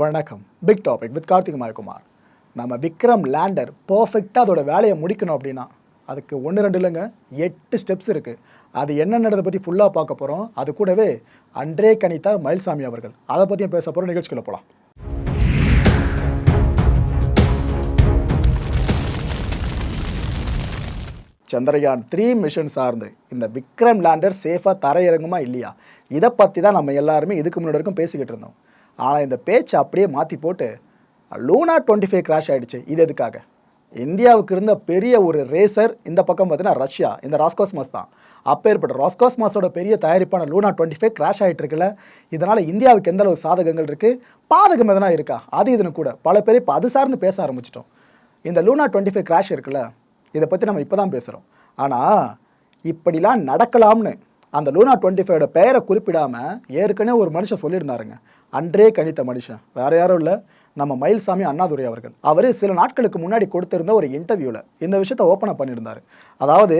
வணக்கம். Big topic with Karthik Mayakumar நம்ம Vikram lander பர்ஃபெக்டாக அதோட வேலையை முடிக்கணும் அப்படின்னா அதுக்கு ஒன்று ரெண்டு இல்லைங்க எட்டு ஸ்டெப்ஸ் இருக்குது அது என்னென்னதை பற்றி ஃபுல்லாக பார்க்க போகிறோம் அது கூடவே அன்றே கணித்தார் மயில்சாமி அவர்கள். அதை பற்றியும் பேச போகிறோம் நிகழ்ச்சிக்குள்ள போகலாம் சந்திரயான் த்ரீ மிஷன் சார்ந்து இந்த விக்ரம் லேண்டர் சேஃபாக தரையிறங்குமா இல்லையா? இதை பற்றி தான் நம்ம எல்லாருமே இதுக்கு முன்னாடி வரைக்கும் பேசிக்கிட்டு இருந்தோம். ஆனால் இந்த பேச்சை அப்படியே மாற்றி போட்டு லூனா டுவெண்ட்டி ஃபைவ் கிராஷ் ஆகிடுச்சு இது எதுக்காக? இந்தியாவுக்கு இருந்த பெரிய ஒரு ரேசர் இந்த பக்கம் பார்த்தீங்கன்னா ரஷ்யா இந்த ராஸ்காஸ்மாஸ் தான். அப்பேற்பட்ட ராஸ்காஸ்மாஸோட பெரிய தயாரிப்பான லூனா டுவெண்ட்டி ஃபைவ் கிராஷ் ஆகிட்டு இருக்குல்ல. இதனால் இந்தியாவுக்கு எந்த அளவு சாதகங்கள் இருக்குது பாதகம் எதனா இருக்கா? அது இதுன்னு கூட. பல பேர் இப்போ அது சார்ந்து பேச ஆரம்பிச்சிட்டோம். இந்த லூனா டுவெண்ட்டி ஃபைவ் கிராஷ் இருக்குல்ல இதை பற்றி நம்ம இப்போ தான் பேசுகிறோம் ஆனால் இப்படிலாம் நடக்கலாம்னு அந்த லூனா டுவெண்ட்டி ஃபைவோட பெயரை குறிப்பிடாமல் ஏற்கனவே ஒரு மனுஷன் சொல்லியிருந்தாருங்க. அன்றே கணித்த மனுஷன். வேற யாரும் இல்லை. நம்ம மயில்சாமி அண்ணாதுரை அவர்கள். அவர் சில நாட்களுக்கு முன்னாடி கொடுத்திருந்த ஒரு இன்டர்வியூவில் இந்த விஷயத்தை ஓப்பன் பண்ணியிருந்தார். அதாவது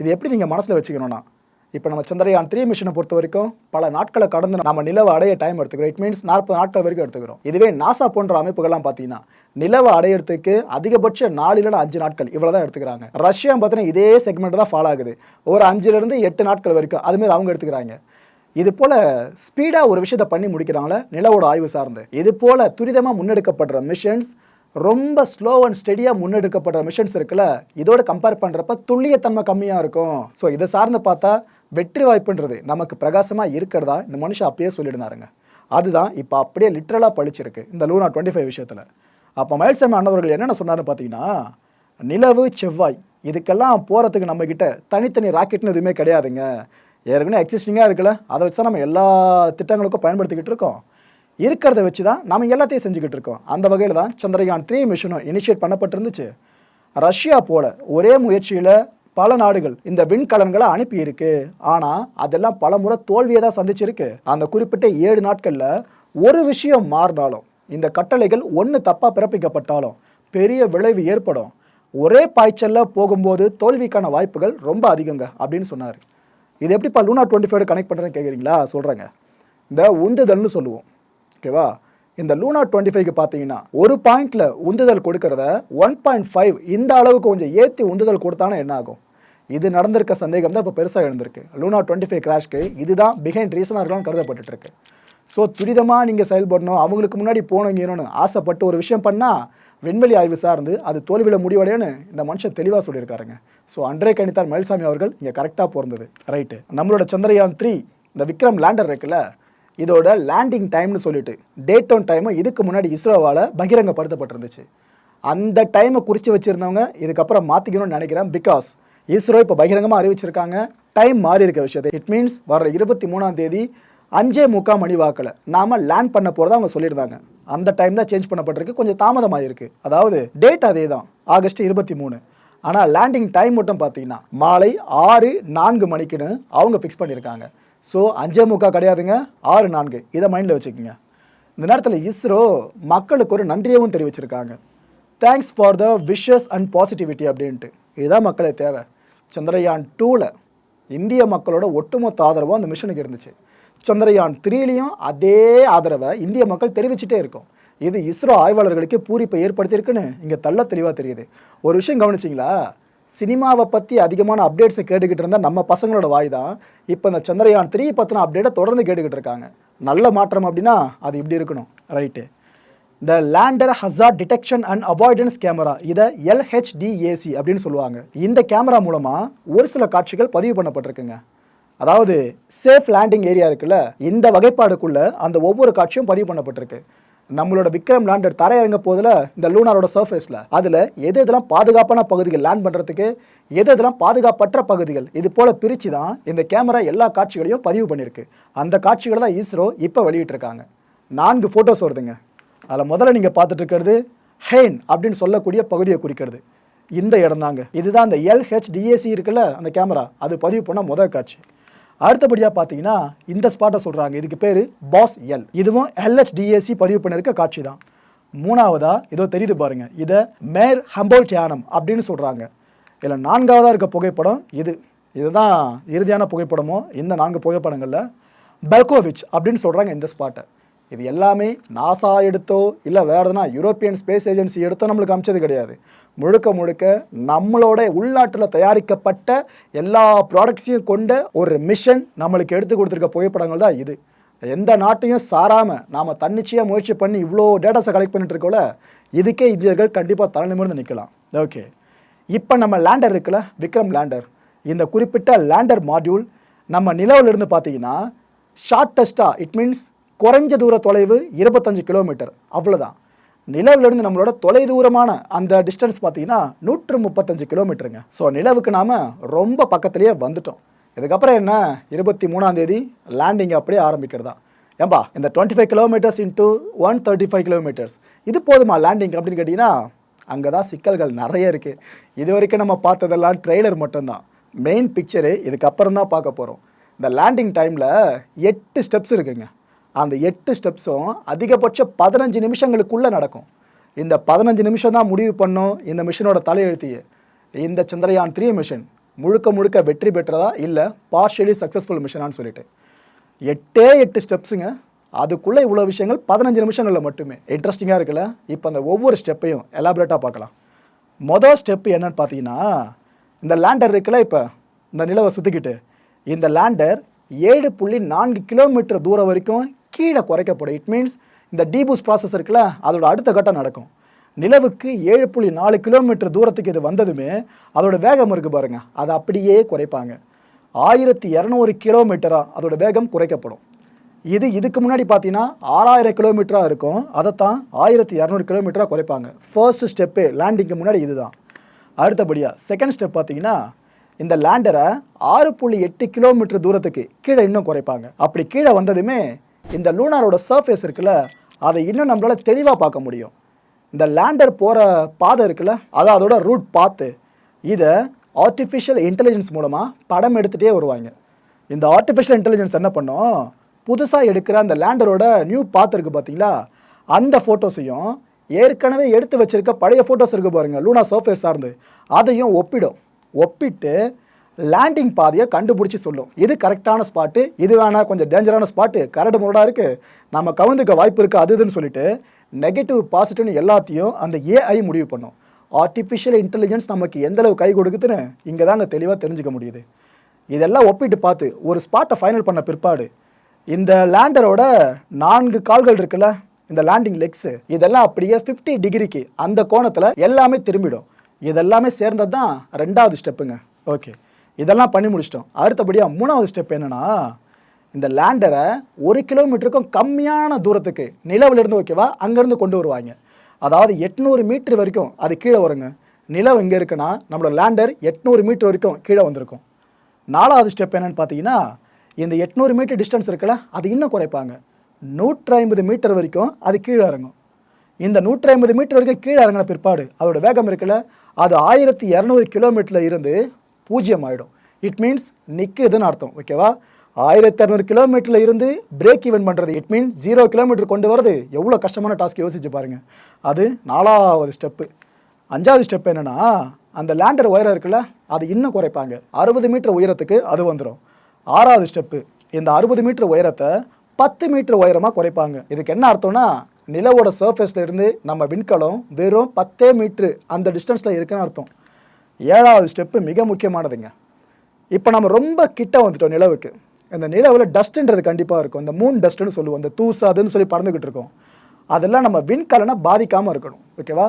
இது எப்படி நீங்கள் மனசில் வச்சுக்கணும்னா இப்போ நம்ம சந்திரயான் த்ரீ மிஷனை பொறுத்த வரைக்கும் பல நாட்களை கடந்து நம்ம நிலவை அடைய டைம் எடுத்துக்கிறோம். இட் மீன்ஸ் நாற்பது நாட்கள் வரைக்கும் எடுத்துக்கிறோம். இதுவே நாசா போன்ற அமைப்புகள்லாம் பார்த்தீங்கன்னா நிலவை அடையிறதுக்கு அதிகபட்ச நாலு அஞ்சு நாட்கள். இவ்வளோ தான் எடுத்துக்கிறாங்க ரஷ்யா பார்த்தீங்கன்னா இதே செக்மெண்ட் தான் ஃபாலோ ஆகுது. ஒரு அஞ்சுலேருந்து எட்டு நாட்கள் வரைக்கும் அதுமாரி அவங்க எடுத்துக்கிறாங்க. இது போல ஸ்பீடாக ஒரு விஷயத்தை பண்ணி முடிக்கிறாங்களே நிலவோட ஆய்வு சார்ந்து. இது போல துரிதமாக முன்னெடுக்கப்படுற மிஷன்ஸ் ரொம்ப ஸ்லோ அண்ட் ஸ்டெடியாக முன்னெடுக்கப்படுற மிஷன்ஸ் இருக்குல்ல இதோட கம்பேர் பண்ணுறப்ப துல்லியத்தன்மை கம்மியாக இருக்கும். ஸோ இதை சார்ந்து பார்த்தா வெற்றி வாய்ப்புன்றது நமக்கு பிரகாசமாக இருக்கிறதா இந்த மனுஷன் அப்பயே சொல்லியிருந்தாருங்க அதுதான் இப்போ அப்படியே லிட்ரலாக பழிச்சிருக்கு இந்த லூனா டுவெண்ட்டி ஃபைவ் விஷயத்தில். அப்போ மயில்சாமி அண்ணவர்கள் என்னென்ன சொன்னார்னு பார்த்தீங்கன்னா நிலவு செவ்வாய். இதுக்கெல்லாம் போகிறதுக்கு நம்மக்கிட்ட தனித்தனி ராக்கெட்னு எதுவுமே கிடையாதுங்க. ஏற்கனவே எக்ஸிஸ்டிங்காக இருக்குல்ல. அதை வச்சு தான் நம்ம எல்லா திட்டங்களுக்கும் பயன்படுத்திக்கிட்டு இருக்கோம். இருக்கிறத வச்சு தான் நம்ம எல்லாத்தையும் செஞ்சுக்கிட்டு இருக்கோம். அந்த வகையில் தான் சந்திரயான் த்ரீ மிஷனும் இனிஷியேட் பண்ணப்பட்டிருந்துச்சு. ரஷ்யா போல ஒரே முயற்சியில் பல நாடுகள் இந்த விண்கலன்களை அனுப்பியிருக்கு. ஆனால் அதெல்லாம் பல முறை தோல்வியை தான் சந்திச்சிருக்கு. அந்த குறிப்பிட்ட ஏழு நாட்களில் ஒரு விஷயம் மாறினாலும் இந்த கட்டளைகள் ஒன்று தப்பாக பிறப்பிக்கப்பட்டாலும் பெரிய விளைவு ஏற்படும். ஒரே பாய்ச்சலில் போகும்போது தோல்விக்கான வாய்ப்புகள் ரொம்ப அதிகங்க அப்படின்னு சொன்னார். இது எப்படிப்பா லூனா டுவெண்ட்டி ஃபைவ் கனெக்ட் பண்ணுறேன்னு கேட்குறீங்களா சொல்கிறேங்க இந்த உந்துதல்னு சொல்லுவோம். ஓகேவா இந்த லூனா டுவெண்ட்டி ஃபைவ்க்கு பார்த்தீங்கன்னா ஒரு பாயிண்டில் உந்துதல் கொடுக்கறத ஒன் பாயிண்ட் ஃபைவ் இந்த அளவுக்கு கொஞ்சம் ஏற்றி உந்துதல் கொடுத்தானா என்ன ஆகும்? இது நடந்திருக்க சந்தேகம் தான் இப்போ பெருசாக எழுந்திருக்கு. லூனா டுவெண்ட்டி ஃபைவ் கிராஷ்க்கு இதுதான் பிஹைண்ட் ரீசனாக இருக்கலாம்னு கருதப்பட்டுட்டு ஸோ துரிதமாக நீங்கள் செயல்படணும் அவங்களுக்கு முன்னாடி போனீங்கன்னு ஆசைப்பட்டு ஒரு விஷயம் பண்ணால் விண்வெளி ஆய்வு சார்ந்து அது தோல்வியில் முடிவடையன்னு இந்த மனுஷன் தெளிவாக சொல்லியிருக்காருங்க. ஸோ அன்றே கணித்தார் மயில்சாமி அவர்கள் இங்கே கரெக்டாக பிறந்தது ரைட்டு நம்மளோட சந்திரயான் த்ரீ இந்த விக்ரம் லேண்டர் இருக்குல்ல இதோட லேண்டிங் டைம்னு சொல்லிட்டு டேட் ஆன் டைமு இதுக்கு முன்னாடி இஸ்ரோவால் பகிரங்கப்படுத்தப்பட்டிருந்துச்சு. அந்த டைமை குறித்து வச்சுருந்தவங்க இதுக்கப்புறம் மாற்றிக்கணும்னு நினைக்கிறேன் பிகாஸ் இஸ்ரோ இப்போ பகிரங்கமாக அறிவிச்சிருக்காங்க. டைம் மாறி இருக்க விஷயத்தை. இட் மீன்ஸ் வர இருபத்தி மூணாம் தேதி அஞ்சே முக்கால் மணி வாக்கில் நாம் லேண்ட் பண்ண போகிறதா அவங்க சொல்லியிருந்தாங்க. அந்த டைம் தான் சேஞ்ச் பண்ணப்பட்டிருக்கு. கொஞ்சம் தாமதமாக இருக்குது அதாவது டேட் அதே தான். ஆகஸ்ட் இருபத்தி மூணு. ஆனால் லேண்டிங் டைம் மட்டும் பார்த்தீங்கன்னா மாலை ஆறு நான்கு மணிக்குன்னு அவங்க ஃபிக்ஸ் பண்ணியிருக்காங்க. ஸோ அஞ்சே முக்கா கிடையாதுங்க. ஆறு நான்கு. இதை மைண்டில் வச்சுக்கோங்க. இந்த நேரத்தில் இஸ்ரோ மக்களுக்கு ஒரு நன்றியவும் தெரிவிச்சிருக்காங்க. Thanks for the wishes and positivity அப்படின்ட்டு. இதுதான் மக்களே தேவை. சந்திரயான் டூவில் இந்திய மக்களோட ஒட்டுமொத்த ஆதரவும் அந்த மிஷனுக்கு இருந்துச்சு. சந்திரயான் த்ரீலையும் அதே ஆதரவை இந்திய மக்கள் தெரிவிச்சுட்டே இருக்கும். இது இஸ்ரோ ஆய்வாளர்களுக்கு பூரிப்பை ஏற்படுத்தியிருக்குன்னு இங்கே தள்ள தெளிவாக தெரியுது. ஒரு விஷயம் கவனிச்சிங்களா? சினிமாவை பற்றி அதிகமான அப்டேட்ஸை கேட்டுக்கிட்டு இருந்தால் நம்ம பசங்களோட வாய் தான் இப்போ இந்த சந்திரயான் த்ரீ பற்றின அப்டேட்டை தொடர்ந்து கேட்டுக்கிட்டு இருக்காங்க. நல்ல மாற்றம் அப்படின்னா அது இப்படி இருக்கணும். ரைட்டு இந்த lander hazard detection and avoidance camera இதை எல்ஹெச்டிஏசி அப்படின்னு சொல்லுவாங்க. இந்த கேமரா மூலமாக ஒரு சில காட்சிகள் பதிவு பண்ணப்பட்டிருக்குங்க. அதாவது சேஃப் லேண்டிங் ஏரியா இருக்குல்ல இந்த வகைப்பாடுக்குள்ளே அந்த ஒவ்வொரு காட்சியும் பதிவு பண்ணப்பட்டிருக்கு. நம்மளோட விக்ரம் லேண்டர் தரையிறங்க போதில் இந்த லூனாரோட சர்ஃபேஸில் அதில் எது எதெல்லாம் பாதுகாப்பான பகுதிகள் லேண்ட் பண்ணுறதுக்கு எது எதெல்லாம் பாதுகாப்பற்ற பகுதிகள் இது போல் பிரித்து தான் இந்த கேமரா எல்லா காட்சிகளையும் பதிவு பண்ணியிருக்கு. அந்த காட்சிகளை தான் இஸ்ரோ இப்போ வெளியிட்டிருக்காங்க. நான்கு ஃபோட்டோஸ் வருதுங்க. அதில் முதல்ல நீங்கள் பார்த்துட்டு இருக்கிறது ஹெயின் அப்படின்னு சொல்லக்கூடிய பகுதியை குறிக்கிறது. இந்த இடம் தாங்க. இதுதான் அந்த எல்ஹெச்டிஏசி இருக்குல்ல அந்த கேமரா. அது பதிவு பண்ண முதல் காட்சி. அடுத்தபடியாக பார்த்தீங்கன்னா இந்த ஸ்பாட்டை சொல்கிறாங்க இதுக்கு பேர் பாஸ் எல் இதுவும் எல்ஹெச்டிஏசி பதிவு பண்ணியிருக்க காட்சி தான். மூணாவதா? இதோ தெரியுது பாருங்க. இதை மேர் ஹம்போல் தியானம் அப்படின்னு சொல்கிறாங்க இதில் நான்காவதாக இருக்க புகைப்படம் இது. இதுதான் இறுதியான புகைப்படமோ? இந்த நான்கு புகைப்படங்களில் பெல்கோவிச் அப்படின்னு சொல்கிறாங்க இந்த ஸ்பாட்டை இது எல்லாமே நாசா எடுத்தோ இல்லை வேறு எதுனா யூரோப்பியன் ஸ்பேஸ் ஏஜென்சி எடுத்தோ நம்மளுக்கு அமைச்சது கிடையாது. முழுக்க முழுக்க நம்மளோட உள்நாட்டில் தயாரிக்கப்பட்ட எல்லா ப்ராடக்ட்ஸையும் கொண்ட ஒரு மிஷன் நம்மளுக்கு எடுத்து கொடுத்துருக்க புகைப்படங்கள் தான் இது. எந்த நாட்டையும் சாராமல் நாம் தன்னிச்சையாக முயற்சி பண்ணி இவ்வளோ டேட்டாஸை கலெக்ட் பண்ணிட்டு இருக்கோல இதுக்கே இந்தியர்கள் கண்டிப்பாக தலை நிமிர்ந்து நிற்கலாம் ஓகே இப்போ நம்ம லேண்டர் இருக்குல்ல விக்ரம் லேண்டர் இந்த குறிப்பிட்ட லேண்டர் மாடியூல் நம்ம நிலவிலிருந்து பார்த்தீங்கன்னா ஷார்ட்டஸ்ட்டாக இட் மீன்ஸ் குறைஞ்ச தூர தொலைவு இருபத்தஞ்சு கிலோமீட்டர். அவ்வளோதான் நிலவிலிருந்து நம்மளோட தொலை தூரமான அந்த டிஸ்டன்ஸ் பார்த்தீங்கன்னா நூற்று முப்பத்தஞ்சு கிலோமீட்டருங்க. ஸோ நிலவுக்கு நாம் ரொம்ப பக்கத்துலேயே வந்துட்டோம். இதுக்கப்புறம் என்ன? இருபத்தி மூணாம் தேதி லேண்டிங் அப்படியே ஆரம்பிக்கிறதா? ஏம்பா இந்த twenty five kilometres into one thirty five kilometres இது போதுமா லேண்டிங் அப்படின்னு கேட்டிங்கன்னா அங்கே தான் சிக்கல்கள் நிறைய இருக்குது இது வரைக்கும் நம்ம பார்த்ததெல்லாம் ட்ரெய்லர் மட்டும்தான். மெயின் பிக்சரு இதுக்கப்புறம் தான் பார்க்க போகிறோம் இந்த லேண்டிங் டைமில் எட்டு ஸ்டெப்ஸ் இருக்குங்க. அந்த எட்டு ஸ்டெப்ஸும் அதிகபட்சம் பதினஞ்சு நிமிஷங்களுக்குள்ளே நடக்கும். இந்த பதினஞ்சு நிமிஷம் தான் முடிவு பண்ணும் இந்த மிஷினோட தலையெழுத்தியே. இந்த சந்திரயான் த்ரீ மிஷின் முழுக்க முழுக்க வெற்றி பெற்றதா இல்லை பார்ஷியலி சக்ஸஸ்ஃபுல் மிஷனான்னு சொல்லிட்டு. எட்டே எட்டு ஸ்டெப்ஸுங்க அதுக்குள்ளே இவ்வளோ விஷயங்கள் பதினஞ்சு நிமிஷங்களில் மட்டுமே. இன்ட்ரெஸ்டிங்காக இருக்குல்ல? இப்போ அந்த ஒவ்வொரு ஸ்டெப்பையும் எலாபரேட்டாக பார்க்கலாம். மொதல் ஸ்டெப் என்னன்னு பார்த்தீங்கன்னா இந்த லேண்டர் இருக்குல்ல இப்போ? இந்த நிலவை சுற்றிக்கிட்டு இந்த லேண்டர் ஏழு புள்ளி நான்கு கிலோமீட்டர் தூரம் வரைக்கும் கீழே குறைக்கப்படும். இட் மீன்ஸ் இந்த டீபூஸ் ப்ராசஸ் இருக்குல்ல அதோட அடுத்த கட்டம் நடக்கும். நிலவுக்கு ஏழு புள்ளி நாலு கிலோமீட்டர் தூரத்துக்கு இது வந்ததுமே அதோட வேகம் இருக்குது பாருங்கள் அதை அப்படியே குறைப்பாங்க. ஆயிரத்தி இரநூறு கிலோமீட்டராக அதோட வேகம் குறைக்கப்படும். இது இதுக்கு முன்னாடி பார்த்தீங்கன்னா ஆறாயிரம் கிலோமீட்டராக இருக்கும் அதைத்தான் ஆயிரத்தி இரநூறு கிலோமீட்டராக குறைப்பாங்க. ஃபர்ஸ்ட் ஸ்டெப்பு லேண்டிங்க்கு முன்னாடி இதுதான். அடுத்தபடியாக செகண்ட் ஸ்டெப் பார்த்தீங்கன்னா இந்த லேண்டரை ஆறு புள்ளி எட்டு கிலோமீட்டர் தூரத்துக்கு கீழே இன்னும் குறைப்பாங்க. அப்படி கீழே வந்ததுமே இந்த லூனாரோட சர்ஃபேஸ் இருக்குல்ல அதை இன்னும் நம்மளால் தெளிவாக பார்க்க முடியும். இந்த லேண்டர் போகிற பாதை இருக்குல்ல அதை அதோட ரூட் பார்த்து இதை ஆர்டிஃபிஷியல் இன்டெலிஜென்ஸ் மூலமாக படம் எடுத்துகிட்டே வருவாங்க. இந்த ஆர்டிஃபிஷியல் இன்டெலிஜென்ஸ் என்ன பண்ணோம்? புதுசாக எடுக்கிற அந்த லேண்டரோட நியூ பாத் இருக்குது பார்த்தீங்களா அந்த ஃபோட்டோஸையும் ஏற்கனவே எடுத்து வச்சிருக்க பழைய ஃபோட்டோஸ் இருக்குது பாருங்கள் லூனா சர்ஃபேஸ் சார்ந்து. அதையும் ஒப்பிடும். ஒப்பிட்டு லேண்டிங் பாதையை கண்டுபிடிச்சி சொல்லும். இது கரெக்டான ஸ்பாட்டு இது வேணா கொஞ்சம் டேஞ்சரான ஸ்பாட்டு கரடு முரடாக இருக்குது நம்ம கவுந்துக்க வாய்ப்பு இருக்குது அது இதுன்னு சொல்லிட்டு நெகட்டிவ் பாசிட்டிவ்னு எல்லாத்தையும் அந்த ஏஐ முடிவு பண்ணும். ஆர்டிஃபிஷியல் இன்டெலிஜென்ஸ் நமக்கு எந்தளவு கை கொடுக்குதுன்னு இங்கே தாங்க தெளிவாக தெரிஞ்சுக்க முடியுது. இதெல்லாம் ஒப்பிட்டு பார்த்து ஒரு ஸ்பாட்டை ஃபைனல் பண்ண பிற்பாடு இந்த லேண்டரோட நான்கு கால்கள் இருக்குல்ல இந்த லேண்டிங் லெக்ஸு இதெல்லாம் அப்படியே ஃபிஃப்டி டிகிரிக்கு அந்த கோணத்தில் எல்லாமே திரும்பிடும். இதெல்லாமே சேர்ந்தது தான் ரெண்டாவது ஸ்டெப்புங்க ஓகே இதெல்லாம் பண்ணி முடிச்சிட்டோம். அடுத்தபடியாக மூணாவது ஸ்டெப் என்னன்னா இந்த லேண்டரை ஒரு கிலோமீட்டருக்கும் கம்மியான தூரத்துக்கு நிலவிலிருந்து ஓகேவா அங்கேருந்து கொண்டு வருவாங்க. அதாவது எட்நூறு மீட்டர் வரைக்கும் அது கீழே வருங்க. நிலவு இங்கே இருக்குன்னா நம்மளோட லேண்டர் எட்நூறு மீட்டர் வரைக்கும் கீழே வந்திருக்கும். நாலாவது ஸ்டெப் என்னென்னு பார்த்தீங்கன்னா இந்த எட்நூறு மீட்டர் டிஸ்டன்ஸ் இருக்குல்ல அது இன்னும் குறைப்பாங்க. நூற்றி ஐம்பது மீட்டர் வரைக்கும் அது கீழே இறங்கும். இந்த நூற்றி ஐம்பது மீட்டர் வரைக்கும் கீழே இறங்கின பிற்பாடு அதோட வேகம் இருக்குல்ல அது ஆயிரத்தி இரநூறு கிலோமீட்டரில் இருந்து பூஜ்ஜியம் ஆகிடும் இட் மீன்ஸ் நிற்குதுன்னு அர்த்தம் ஓகேவா ஆயிரத்தி இரநூறு கிலோமீட்டரில் இருந்து பிரேக் ஈவன் பண்ணுறது இட் மீன்ஸ் ஜீரோ கிலோமீட்டர் கொண்டு வரது எவ்வளோ கஷ்டமான டாஸ்க் யோசிச்சு பாருங்கள் அது நாலாவது ஸ்டெப்பு அஞ்சாவது ஸ்டெப் என்னென்னா அந்த லேண்டர் உயரம் இருக்குல்ல அது இன்னும் குறைப்பாங்க. அறுபது மீட்டர் உயரத்துக்கு அது வந்துடும் ஆறாவது ஸ்டெப்பு இந்த அறுபது மீட்டர் உயரத்தை பத்து மீட்டர் உயரமாக குறைப்பாங்க. இதுக்கு என்ன அர்த்தம்னா நிலவோட சர்ஃபேஸில் இருந்து நம்ம விண்கலம் வெறும் பத்தே மீட்ரு அந்த டிஸ்டன்ஸில் இருக்குன்னு அர்த்தம். ஏழாவது ஸ்டெப்பு மிக முக்கியமானதுங்க. இப்போ நம்ம ரொம்ப கிட்ட வந்துட்டோம் நிலவுக்கு. இந்த நிலவில் டஸ்ட்டுன்றது கண்டிப்பாக இருக்கும். இந்த மூன் டஸ்ட்டுன்னு சொல்லுவோம். இந்த தூசாதுன்னு சொல்லி பறந்துக்கிட்டு இருக்கோம். அதெல்லாம் நம்ம விண்கலனை பாதிக்காமல் இருக்கணும். ஓகேவா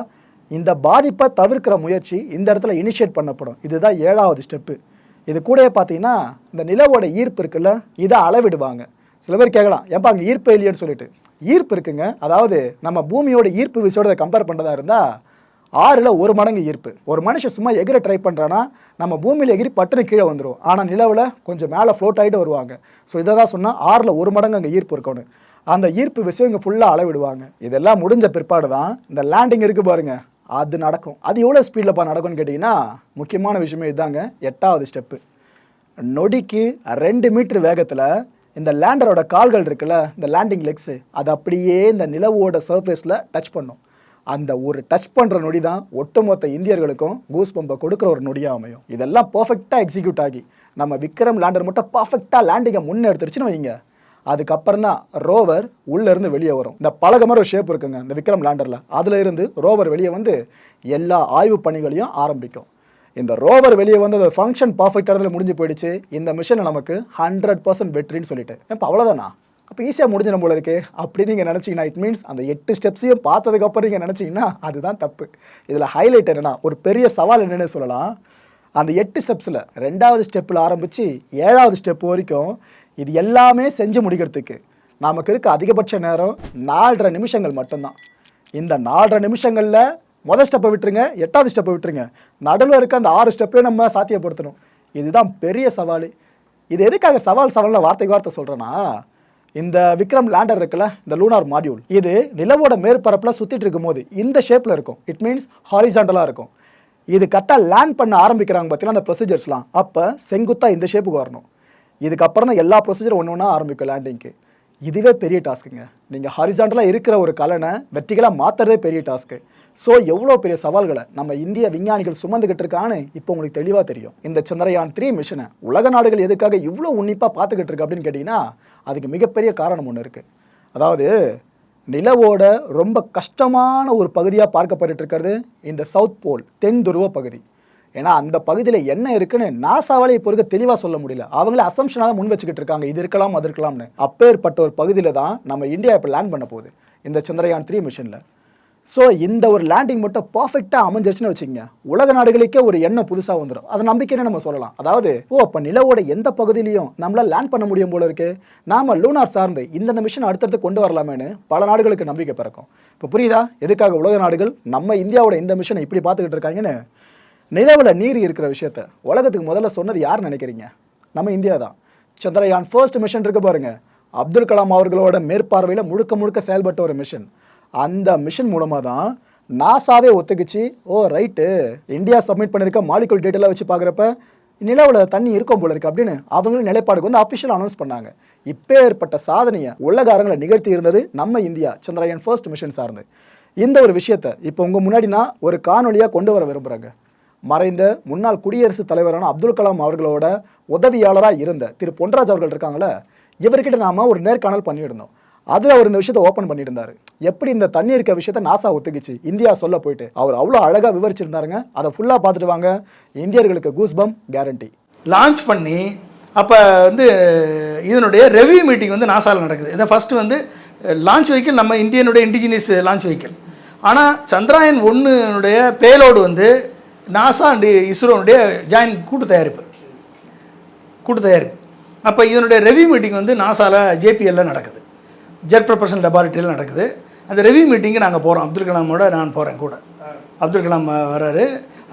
இந்த பாதிப்பை தவிர்க்கிற முயற்சி இந்த இடத்துல இனிஷியேட் பண்ணப்படும். இதுதான் ஏழாவது ஸ்டெப்பு இது கூடயே பார்த்தீங்கன்னா இந்த நிலவோட ஈர்ப்பு இருக்குல்ல இதை அளவிடுவாங்க. சில பேர் கேட்கலாம் ஏப்பா அங்கே ஈர்ப்பு இல்லையன்னு சொல்லிட்டு. ஈர்ப்பு இருக்குங்க. அதாவது நம்ம பூமியோட ஈர்ப்பு விசையோட கம்பேர் பண்ணுறதா இருந்தால் ஆறில் ஒரு மடங்கு ஈர்ப்பு. ஒரு மனுஷன் சும்மா எகிர ட்ரை பண்ணுறான்னா நம்ம பூமியில் எகிரி பட்டுன்னு கீழே வந்துடும் ஆனால் நிலவில் கொஞ்சம் மேலே ஃப்ளோட் ஆகிட்டு வருவாங்க. ஸோ இதை தான் சொன்னால் ஆறில் ஒரு மடங்கு அங்கே ஈர்ப்பு இருக்கணும். அந்த ஈர்ப்பு விஷயம் இங்கே ஃபுல்லாக அளவிடுவாங்க. இதெல்லாம் முடிஞ்ச பிற்பாடு தான் இந்த லேண்டிங் இருக்குது பாருங்கள் அது நடக்கும். அது எவ்வளோ ஸ்பீடில்ப்பா நடக்கும்னு கேட்டிங்கன்னா முக்கியமான விஷயமே இதுதாங்க எட்டாவது ஸ்டெப்பு நொடிக்கு ரெண்டு மீட்டர் வேகத்தில் இந்த லேண்டரோட கால்கள் இருக்குல்ல இந்த லேண்டிங் லெக்ஸு அது அப்படியே இந்த நிலவோட சர்ஃபேஸில் டச் பண்ணும். அந்த ஒரு டச் பண்ணுற நொடி தான் ஒட்டுமொத்த இந்தியர்களுக்கும் கூஸ் பம்பை கொடுக்குற ஒரு நொடியாக அமையும். இதெல்லாம் பர்ஃபெக்டாக எக்ஸிக்யூட் ஆகி நம்ம விக்ரம் லேண்டர் மட்டும் பர்ஃபெக்டாக லேண்டிங்கை முன்னெடுத்துருச்சுன்னு வைங்க. அதுக்கப்புறம் தான் ரோவர் உள்ளேருந்து வெளியே வரும். இந்த பழக மாதிரி ஒரு ஷேப் இருக்குங்க இந்த விக்ரம் லேண்டரில் அதில் இருந்து ரோவர் வெளியே வந்து எல்லா ஆய்வு பணிகளையும் ஆரம்பிக்கும். இந்த ரோவர் வெளியே வந்து அந்த ஃபங்க்ஷன் பர்ஃபெக்ட் முடிஞ்சு போயிடுச்சு. இந்த மிஷனை நமக்கு ஹண்ட்ரட் பர்சன்ட் வெற்றின்னு சொல்லிட்டு. இப்போ அவ்வளோதானா அப்போ ஈஸியாக முடிஞ்சிடும் போல இருக்கே. அப்படின்னு நீங்கள் நினச்சிங்கன்னா இட் மீன்ஸ் அந்த எட்டு ஸ்டெப்ஸையும் பார்த்ததுக்கப்புறம் நீங்கள் நினச்சிங்கன்னா அதுதான் தப்பு. இதில் ஹைலைட் என்னன்னா ஒரு பெரிய சவால் என்னென்னு சொல்லலாம். அந்த எட்டு ஸ்டெப்ஸில் ரெண்டாவது ஸ்டெப்பில் ஆரம்பித்து ஏழாவது ஸ்டெப் வரைக்கும் இது எல்லாமே செஞ்சு முடிக்கிறதுக்கு நமக்கு இருக்க அதிகபட்ச நேரம் நாலரை நிமிஷங்கள் மட்டும்தான். இந்த நாலரை நிமிஷங்களில் முதல் ஸ்டெப்பை விட்டுருங்க எட்டாவது ஸ்டெப்பை விட்டுருங்க. நடுவில் இருக்க அந்த ஆறு ஸ்டெப்பையும் நம்ம சாத்தியப்படுத்தணும். இதுதான் பெரிய சவால். இது எதுக்காக சவால் சவாலில் வார்த்தைக்கு வார்த்தை சொல்கிறேன்னா இந்த விக்ரம் லேண்டர் இருக்குல்ல இந்த லூனார் மாடியூல் இது நிலவோட மேற்பரப்பில் சுற்றிட்டு இருக்கும்போது இந்த ஷேப்பில் இருக்கும். இட் மீன்ஸ் ஹாரிசாண்டலாக இருக்கும். இது கரெக்டாக லேண்ட் பண்ண ஆரம்பிக்கிறாங்க பார்த்தீங்கன்னா அந்த ப்ரொசீஜர்ஸ்லாம் அப்போ செங்குத்தாக இந்த ஷேப்புக்கு வரணும். இதுக்கப்புறம் தான் எல்லா ப்ரொசீஜரும் ஒன்று ஒன்றா ஆரம்பிக்கும் லேண்டிங்க்கு இதுவே பெரிய டாஸ்க்குங்க நீங்கள் ஹாரிசாண்டலாக இருக்கிற ஒரு கலனை வெர்டிகலாக மாற்றுறதே பெரிய டாஸ்க்கு ஸோ எவ்வளோ பெரிய சவால்களை நம்ம இந்திய விஞ்ஞானிகள் சுமந்துக்கிட்டு இருக்கான்னு இப்போ உங்களுக்கு தெளிவாக தெரியும். இந்த சந்திரயான் த்ரீ மிஷனை உலக நாடுகள் எதுக்காக இவ்வளோ உன்னிப்பாக பார்த்துக்கிட்டு இருக்கு அப்படின்னு கேட்டிங்கன்னா அதுக்கு மிகப்பெரிய காரணம் ஒன்று இருக்குது அதாவது நிலவோட ரொம்ப கஷ்டமான ஒரு பகுதியாக பார்க்கப்பட்டு இருக்கிறது இந்த சவுத் போல் தென் துருவ பகுதி. ஏன்னா அந்த பகுதியில் என்ன இருக்குன்னு நாசாவாலே இப்போ இருக்க தெளிவாக சொல்ல முடியல. அவங்களே அசம்ஷனாக தான் முன் வச்சுக்கிட்டு இருக்காங்க. இது இருக்கலாம் அது இருக்கலாம்னு. அப்பேற்பட்ட ஒரு பகுதியில் தான் நம்ம இந்தியா இப்போ லேண்ட் பண்ண போகுது. இந்த சந்திரயான் த்ரீ மிஷனில் ஸோ இந்த ஒரு லேண்டிங் மட்டும் பர்ஃபெக்டாக அமைஞ்சிருச்சுன்னு வச்சுக்கோங்க. உலக நாடுகளுக்கே ஒரு எண்ணம் புதுசாக வந்துடும் அது நம்பிக்கைன்னு நம்ம சொல்லலாம். அதாவது ஓ அப்போ நிலவோட எந்த பகுதியிலையும் நம்மளால் லேண்ட் பண்ண முடியும் போல இருக்கு. நாம லூனார் சார்ந்து இந்தந்த மிஷன் அடுத்தடுத்து கொண்டு வரலாமேன்னு பல நாடுகளுக்கு நம்பிக்கை பிறக்கும். இப்போ புரியுதா? எதுக்காக உலக நாடுகள் நம்ம இந்தியாவோட இந்த மிஷனை இப்படி பார்த்துக்கிட்டு இருக்காங்கன்னு? நிலவில் நீர் இருக்கிற விஷயத்த. உலகத்துக்கு முதல்ல சொன்னது யார் நினைக்கிறீங்க? நம்ம இந்தியா தான். சந்திரயான் ஃபர்ஸ்ட் மிஷன் இருக்கு பாருங்க. அப்துல் கலாம் அவர்களோட மேற்பார்வையில் முழுக்க முழுக்க செயல்பட்ட ஒரு மிஷன் அந்த மிஷன் மூலமாக தான் நாசாவே ஒத்துக்குச்சு. ஓ ரைட்டு இந்தியா சப்மிட் பண்ணியிருக்க மாலிகுல் டேட்டெல்லாம் வச்சு பார்க்குறப்ப நிலவில் தண்ணி இருக்கும் போல இருக்குது அப்படின்னு அவங்களும் நிலைப்பாடுக்கு வந்து அஃபிஷியல் அனௌன்ஸ் பண்ணாங்க. இப்போ ஏற்பட்ட சாதனையை உலக நிகழ்த்தி இருந்தது நம்ம இந்தியா. சந்திரயான் ஃபர்ஸ்ட் மிஷன் சார்ந்து. இந்த ஒரு விஷயத்தை இப்போ உங்கள் முன்னாடி நான் ஒரு காணொலியாக கொண்டு வர விரும்புகிறேங்க மறைந்த முன்னாள் குடியரசுத் தலைவரான அப்துல் கலாம் அவர்களோட உதவியாளராக இருந்த திரு பொன்ராஜ் அவர்கள் இருக்காங்களே இவர்கிட்ட நாம் ஒரு நேர்காணல் பண்ணியிருந்தோம். அதில் அவர் இந்த விஷயத்தை ஓப்பன் பண்ணியிருந்தாரு. எப்படி இந்த தண்ணி இருக்க விஷயத்த நாசா ஒத்துக்குச்சு? இந்தியா சொல்ல போயிட்டு. அவர் அவ்வளோ அழகாக விவரிச்சிருந்தாருங்க. அதை ஃபுல்லாக பார்த்துட்டு வாங்க. இந்தியர்களுக்கு கூஸ்பம் கேரண்டி லான்ச் பண்ணி அப்போ வந்து இதனுடைய ரெவ்யூ மீட்டிங் வந்து நாசாவில் நடக்குது. இதை ஃபஸ்ட்டு வந்து லான்ச் வெஹிக்கிள் நம்ம இந்தியனுடைய இண்டிஜினியஸ் லான்ச் வெஹிக்கிள் ஆனால் சந்திராயன் ஒன்றுனுடைய பேலோடு வந்து நாசா அண்டு இஸ்ரோனுடைய ஜாயின் கூட்டு தயாரிப்பு. கூட்டு தயாரிப்பு. அப்போ இதனுடைய ரெவ்யூ மீட்டிங் வந்து நாசாவில் ஜேபிஎல்ல நடக்குது. ஜெட் ப்ரொபஷன் லெபார்ட்டரியில் நடக்குது. அந்த ரிவ்யூ மீட்டிங்கு நாங்கள் போகிறோம் அப்துல் கலாமோட நான் போகிறேன் கூட. அப்துல் கலாம் வராரு.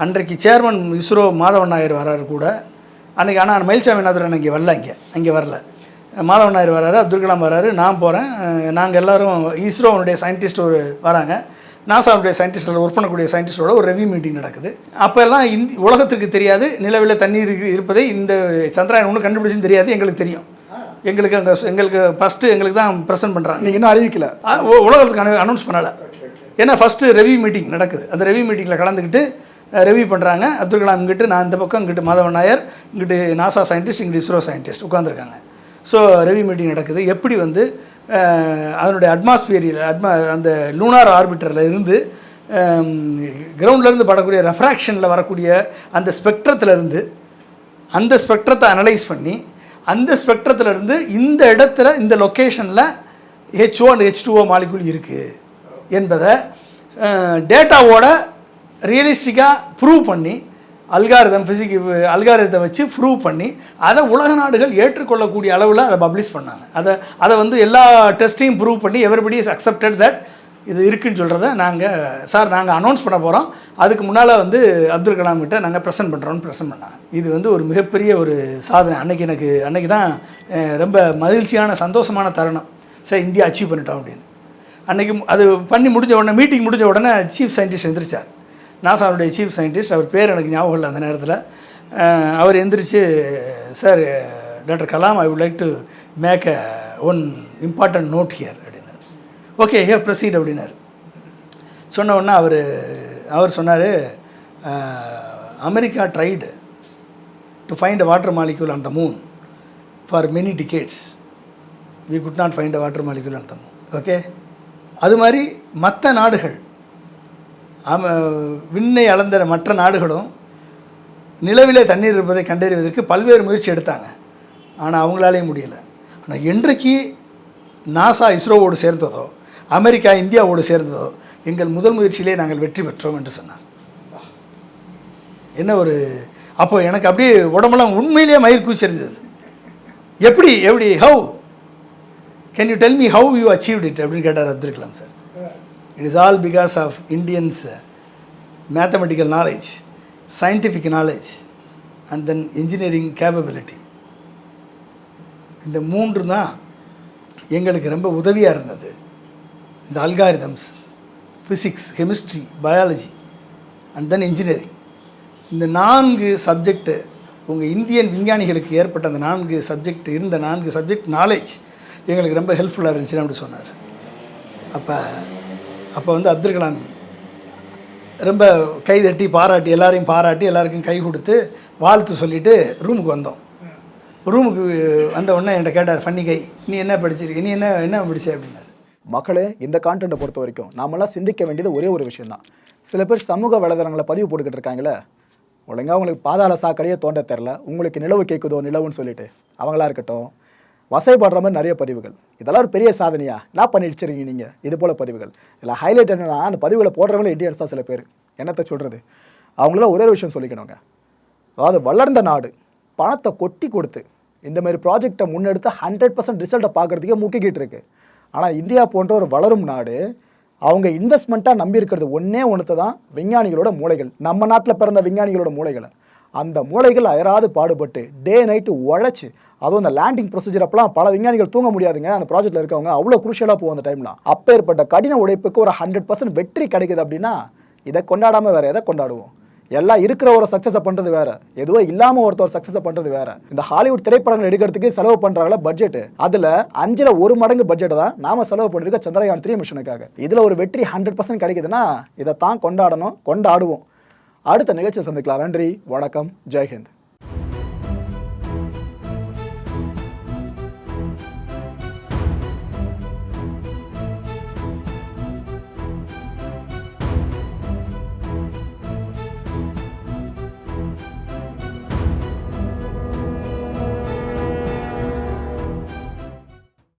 அன்றைக்கு சேர்மன் இஸ்ரோ மாதவன் நாயர் வராரு கூட. அன்றைக்கி ஆனால் மயில்சாமிநாதன் இங்கே வரல இங்கே. அங்கே வரல. மாதவன் நாயர் வராரு அப்துல் கலாம் வராரு நான் போகிறேன் நாங்கள் எல்லாரும் இஸ்ரோனுடைய சயின்டிஸ்ட் ஒரு வராங்க. நாசாவுடைய சயின்டிஸ்டில் ஒர்க் பண்ணக்கூடிய சயின்டிஸ்டோட ஒரு ரெவ்யூ மீட்டிங் நடக்குது. அப்போ எல்லாம் இந்தி உலகத்திற்கு தெரியாது. நிலவில் தண்ணீர் இருப்பதை இந்த சந்திராயன் ஒன்று கண்டுபிடிச்சுன்னு தெரியாது. எங்களுக்கு தெரியும். எங்களுக்கு அங்கே எங்களுக்கு ஃபஸ்ட்டு எங்களுக்கு தான் ப்ரெசென்ட் பண்ணுறாங்க நீங்கள் இன்னும் அறிவிக்கல. உலகத்துக்கு அனௌன்ஸ் பண்ணலை. ஏன்னா ஃபஸ்ட்டு ரெவ்யூ மீட்டிங் நடக்குது. அந்த ரெவ்யூ மீட்டிங்கில் கலந்துக்கிட்டு ரெவ்யூ பண்ணுறாங்க அப்துல் கலாம் இங்கிட்டு நான் இந்த பக்கம் இங்கிட்டு மாதவன் நாயர் இங்கிட்டு நாசா சயின்டிஸ்ட் இங்கிட்டு இஸ்ரோ சயின்டிஸ்ட் உட்காந்துருக்காங்க ஸோ ரெவ்யூ மீட்டிங் நடக்குது. எப்படி வந்து அதனுடைய அட்மாஸ்பியரில் அட்மா அந்த லூனார் ஆர்பிட்டரில் இருந்து கிரவுண்ட்லேருந்து படக்கூடிய ரெஃப்ராக்ஷனில் வரக்கூடிய அந்த ஸ்பெக்ட்ரத்துல இருந்து அந்த ஸ்பெக்ட்ரத்தை அனலைஸ் பண்ணி அந்த ஸ்பெக்ட்ரத்தில் இருந்து இந்த இடத்துல இந்த லொக்கேஷனில் H O and H two O molecule இருக்குது என்பதை டேட்டாவோட ரியலிஸ்டிக்காக ப்ரூவ் பண்ணி அல்காரிதம் ஃபிசிக் அல்காரிதத்தை வச்சு ப்ரூவ் பண்ணி அதை உலக நாடுகள் ஏற்றுக்கொள்ளக்கூடிய அளவில் அதை பப்ளிஷ் பண்ணாங்க. அதை அதை வந்து எல்லா டெஸ்ட்டையும் ப்ரூவ் பண்ணி எவரிபடி இஸ் அக்செப்டட் தட் இது இருக்குன்னு சொல்கிறத நாங்கள் சார் நாங்கள் அனௌன்ஸ் பண்ண போகிறோம் அதுக்கு முன்னால் வந்து அப்துல் கலாம் கிட்ட நாங்கள் ப்ரெசென்ட் பண்ணுறோம்னு ப்ரெசென்ட் பண்ணாங்க. இது வந்து ஒரு மிகப்பெரிய ஒரு சாதனை. அன்னைக்கு எனக்கு அன்னைக்கு தான் ரொம்ப மகிழ்ச்சியான சந்தோஷமான தருணம். சார் இந்தியா அச்சீவ் பண்ணிட்டோம் அப்படின்னு. அன்றைக்கி அது பண்ணி முடிஞ்ச உடனே மீட்டிங் முடிஞ்ச உடனே சீஃப் சயின்டிஸ்ட் எந்திரிச்சார். நாசாவுடைய சீஃப் சயின்டிஸ்ட் அவர் பேர் எனக்கு ஞாபகம் இல்லை அந்த நேரத்தில். அவர் எந்திரிச்சு sir doctor Kalam I would like to make a one important note here okay hey proceed அப்படின்னாரு. சொன்ன உடனே அவர் அவர் சொன்னார் America tried to find a water molecule on the moon for many decades we could not find a water molecule அர்த்தம் okay அது மாதிரி மற்ற நாடுகள் விண்ணை அளந்த மற்ற நாடுகளும் நிலவிலே தண்ணீர் இருப்பதை கண்டறிவதற்கு பல்வேறு முயற்சி எடுத்தாங்க. ஆனால் அவங்களாலேயும் முடியலை. ஆனால் என்றைக்கு நாசா இஸ்ரோவோடு சேர்ந்ததோ அமெரிக்கா இந்தியாவோடு சேர்ந்ததோ எங்கள் முதல் முயற்சியிலே நாங்கள் வெற்றி பெற்றோம் என்று சொன்னார். என்ன ஒரு அப்போ எனக்கு அப்படியே உடம்பெல்லாம் உண்மையிலேயே மயிர் கூச்சிருந்தது எப்படி எப்படி how can you tell me how you achieve it அப்படின்னு கேட்டார் Abdul Kalam sir. It is all because of Indians mathematical knowledge scientific knowledge and then engineering capability இந்த மூன்று தான் எங்களுக்கு ரொம்ப உதவியாக இருந்தது. இந்த algorithms physics chemistry biology and then engineering இந்த நான்கு சப்ஜெக்ட்டு உங்கள் இந்தியன் விஞ்ஞானிகளுக்கு ஏற்பட்ட அந்த நான்கு சப்ஜெக்ட் இருந்த நான்கு சப்ஜெக்ட் நாலேஜ் எங்களுக்கு ரொம்ப ஹெல்ப்ஃபுல்லாக இருந்துச்சுன்னு அப்படி சொன்னார். அப்போ அப்போ வந்து அப்துல் கலாம் ரொம்ப கை தட்டி பாராட்டி எல்லாரையும் பாராட்டி எல்லாருக்கும் கை கொடுத்து வாழ்த்து சொல்லிவிட்டு ரூமுக்கு வந்தோம். ரூமுக்கு வந்த உடனே என்கிட்ட கேட்டார் ஃபன்னி கை நீ என்ன படிச்சிருக்க? நீ என்ன என்ன படிச்ச? அப்படின்னாரு. மக்களே இந்த கான்டென்ட்டை பொறுத்த வரைக்கும் நாமெல்லாம் சிந்திக்க வேண்டியது ஒரே ஒரு விஷயம் தான் சில பேர் சமூக வலைதளங்களை பதிவு போட்டுக்கிட்டு இருக்காங்களே ஒழுங்கா உங்களுக்கு பாதாள சாக்கடையே தோண்ட தெரில உங்களுக்கு நிலவு கேட்குதோ நிலவுன்னு சொல்லிட்டு அவங்களா இருக்கட்டும் வசைப்படுற மாதிரி நிறைய பதிவுகள். இதெல்லாம் ஒரு பெரிய சாதனையா? என்ன பண்ணிடுச்சிருக்கீங்க நீங்கள் இது போல் பதிவுகள். இதில் ஹைலைட் என்னென்னா அந்த பதிவுகளை போடுறவங்களே இண்டியன்ஸ் தான் சில பேர். என்னத்தை சொல்கிறது அவங்களாம் ஒரே ஒரு விஷயம் சொல்லிக்கணுங்க. அதாவது வளர்ந்த நாடு பணத்தை கொட்டி கொடுத்து இந்த மாதிரி ப்ராஜெக்டை முன்னெடுத்து ஹண்ட்ரட் பர்சன்ட் ரிசல்ட்டை பார்க்குறதுக்கே முக்கிக்கிட்டு இருக்குது ஆனால் இந்தியா போன்ற ஒரு வளரும் நாடு அவங்க இன்வெஸ்ட்மெண்ட்டாக நம்பி இருக்கிறது ஒன்றே ஒன்று தான் விஞ்ஞானிகளோட மூளைகள். நம்ம நாட்டில் பிறந்த விஞ்ஞானிகளோட மூளைகளை. அந்த மூளைகள் அயராது பாடுபட்டு டே நைட்டு உழைச்சி அதுவும் அந்த லேண்டிங் ப்ரொசீஜர் அப்பெல்லாம் பல விஞ்ஞானிகள் தூங்க முடியாதுங்க. அந்த ப்ராஜெக்ட்டில் இருக்கவங்க அவ்வளோ குருஷியலாக போகும் அந்த டைம்லாம் அப்பேற்பட்ட கடின உழைப்புக்கு ஒரு ஹண்ட்ரட் பர்சன்ட் வெற்றி கிடைக்குது அப்படின்னா இதை கொண்டாடாமல் வேறு எதை கொண்டாடுவோம்? எல்லாம் இருக்கிற ஒரு சக்ஸஸை பண்ணுறது வேற. எதுவோ இல்லாமல் ஒருத்தர் சக்ஸஸை பண்ணுறது வேற. இந்த ஹாலிவுட் திரைப்படங்கள் எடுக்கிறதுக்கு செலவு பண்ணுறாங்கள பட்ஜெட் அதில் அஞ்சில் ஒரு மடங்கு பட்ஜெட் தான் நாம செலவு பண்ணிருக்க சந்திரயான் த்ரீ மிஷனுக்காக இதில் ஒரு வெற்றி ஹண்ட்ரட் பர்சன்ட் கிடைக்குதுன்னா இதை தான் கொண்டாடணும் கொண்டாடுவோம். அடுத்த நிகழ்ச்சியை சந்திக்கலாம். நன்றி வணக்கம் ஜெய்ஹிந்த்.